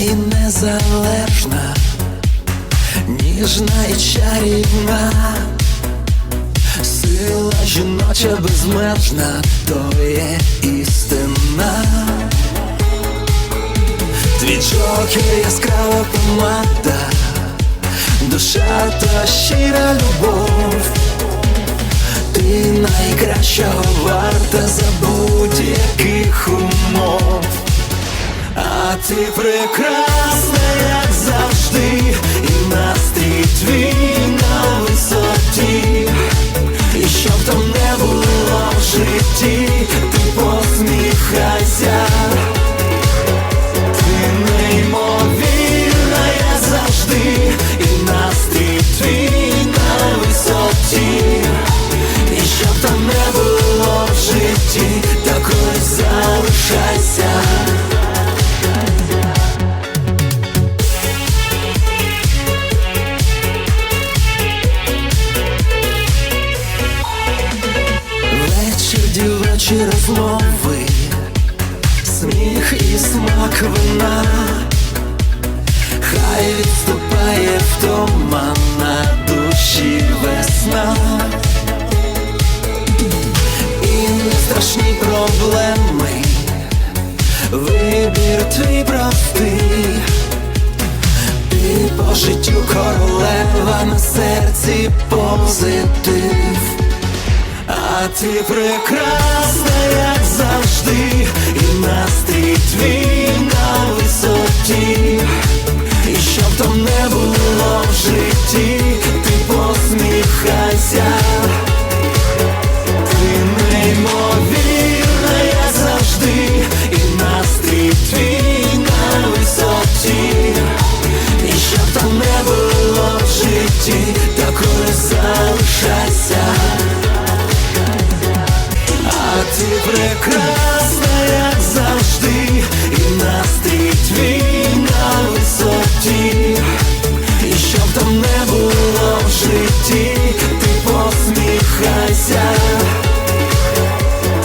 і незалежна, ніжна і чарівна, сила жіноча безмежна, то є істина. Твій джокер яскрава помада, душа та щира любов. Ти найкращого варта за будь-яких умов. Ти прекрасна, як завжди, і настрій твій на висоті. І щоб там не було в житті, ти посміхайся. Дівочі розмови, сміх і смак вина, хай відступає втома на душі весна, і не страшні проблеми, вибір твій простий. Ти по життю королева на серці позитив. А ти прекрасна, як завжди, і настрій твій на висоті. І щоб там не було в житті, ти посміхайся. Ти неймовірна, як завжди, і настрій твій на висоті. І щоб там не було в житті, такою прекрасна, як завжди, і настрій твій на висоті. І щоб там не було в житті, ти посміхайся.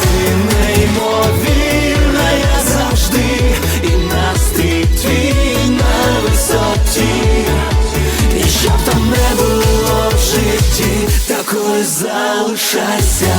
Ти неймовірна, завжди, і настрій твій на висоті. І щоб там не було в житті, такою залишайся.